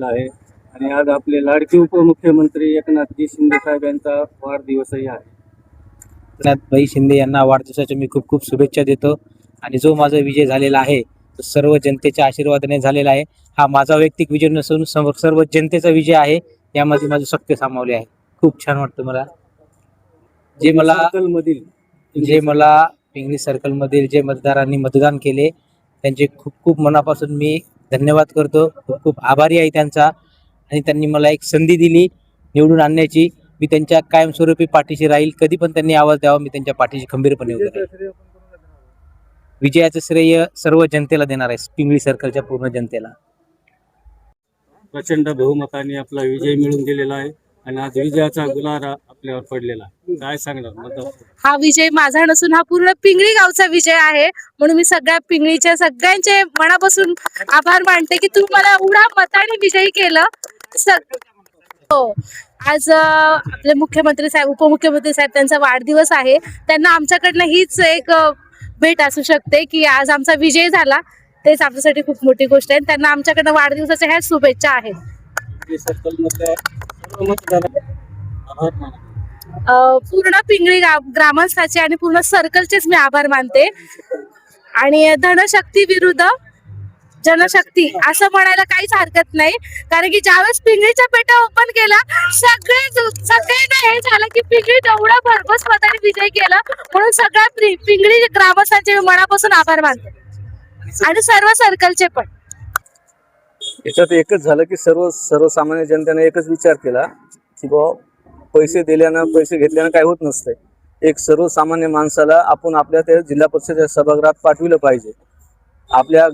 झालेला आहे. आणि आज आपले लाडके उपमुख्यमंत्री एकनाथजी शिंदे साहेब यांचा वाढदिवसही आहे. एकनाथभाई शिंदे यांना वाढदिवसाच्या मी खूप खूप शुभेच्छा देतो. आणि जो माझा विजय झालेला आहे तो सर्व जनतेच्या आशीर्वादाने झालेला आहे. हा माझा वैयक्तिक विजय नसून सर्व सर्व जनतेचा विजय आहे. यामध्ये माझं शक्य सामावले आहे. खूप छान वाटतं मला. जे मला मधील जे मला पिंगळी सर्कलमधील जे मतदारांनी मतदान केले त्यांचे खूप खूप मनापासून मी धन्यवाद करतो. खूप खूप आभारी आहे त्यांचा. आणि त्यांनी मला एक संधी दिली निवडून आणण्याची. मी त्यांच्या कायमस्वरूपी पाठीशी राहील. कधी पण त्यांनी आवाज द्यावा मी त्यांच्या पाठीशी खंबीरपणे उभे विजयाचं श्रेय सर्व जनतेला देणार आहे. पिंगळी सर्कलच्या पूर्ण जनतेला. प्रचंड बहुमताने आपला विजय मिळून गेलेला आहे. आणि आज विजयाचा गुलाल आपल्यावर पडलेला काय सांगणार? मतदार हा विजय माझा नसून हा पूर्ण पिंगळी गावचा विजय आहे. म्हणून मी सगळ्या पिंगळीच्या सगळ्यांचे मनापासून आभार मानते की तू मला एवढा मताने विजयी केलं. सग- हो. आज आपले मुख्यमंत्री साहेब उपमुख्यमंत्री साहेब त्यांचा वाढदिवस आहे. त्यांना आमच्याकडनं हीच एक भेट असू शकते की आज आमचा विजय झाला. तेच आमच्यासाठी खूप मोठी गोष्ट आहे. त्यांना आमच्याकडनं वाढदिवसाच्या ह्या शुभेच्छा आहेत. आभार अ, पूर्ण पिंगळी गा- ग्रामस्थाचे आणि पूर्ण सर्कलचेच मी आभार मानते. आणि धनशक्ती विरुद्ध जनशक्ती असं म्हणायला काहीच हरकत नाही. कारण की ज्यावेळेस पिंगळीच्या पेट्या ओपन केला सगळे सगळ्यांना हे झालं की पिंगळी एवढा भरघोस मताने विजय केला. म्हणून सगळ्या पि- पिंगळी ग्रामस्थांचे मी मनापासून आभार मानते. आणि सर्व सर्कलचे पण. याच्यात एकच झालं की सर्व सर्वसामान्य जनतेने एकच विचार केला की बुवा पैसे दिल्यानं पैसे घेतल्यानं काय होत नसतंय. एक सर्वसामान्य माणसाला आपण आपल्या त्या जिल्हा परिषदेच्या सभागृहात पाठविलं पाहिजे. आपल्या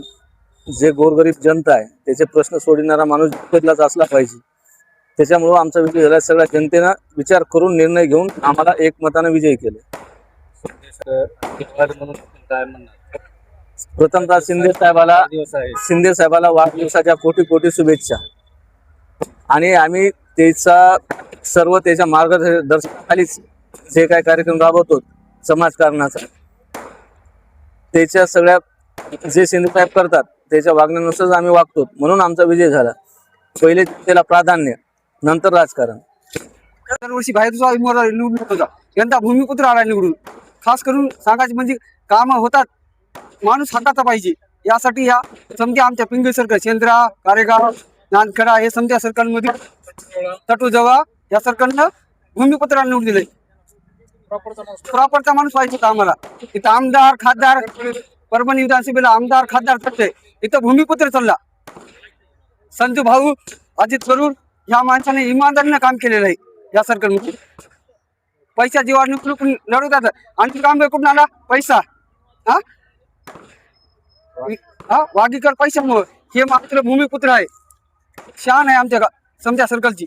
जे गोरगरीब जनता आहे त्याचे प्रश्न सोडविणारा माणूस बदलाच असला पाहिजे. त्याच्यामुळं आमचा विजय झाला. सगळ्या जनतेनं विचार करून निर्णय घेऊन आम्हाला एक मतानं विजयी केले. काय म्हणणार? प्रथमतः शिंदे साहेबाला दिवस आहे. शिंदे साहेबाला वाढदिवसाच्या कोटी कोटी शुभेच्छा. आणि आम्ही त्याचा सर्व त्याच्या मार्गदर्शनाखालीच जे काय कार्यक्रम राबवतो समाजकारणाचा त्याच्या सगळ्या जे शिंदे साहेब करतात त्याच्या वागण्यानुसारच आम्ही वागतो. म्हणून आमचा विजय झाला. पहिले त्याला प्राधान्य नंतर राजकारण. दरवर्षी बाहेरचा उमेदवार निवडून होता यंदा भूमिपुत्र आला निवडून. खास करून सांगायचे म्हणजे कामं होतात माणूस हाताचा पाहिजे. यासाठी या समजा आमच्या पिंगळी सर्कल शेंद्रा कारेगाव नांदखेडा हे समजा सरकारमध्ये तटूजवा या सरकारनं भूमिपत्र निवडून दिले प्रॉपरचा माणूस पाहिजे होता आम्हाला. इथं आमदार खासदार परभणी विधानसभेला आमदार खासदार चालते इथं भूमिपुत्र चालला. संजू भाऊ अजित करूर ह्या माणसाने इमानदारीनं काम केलेलं आहे या सरकारमध्ये. पैसा जीवावर निवडून लढवतात. आणि काम कुठून आला पैसा. हा? हा वागीकर पैशामुळं हे मात्र भूमिपुत्र आहे. शान आहे आमच्या समजा सर्कलची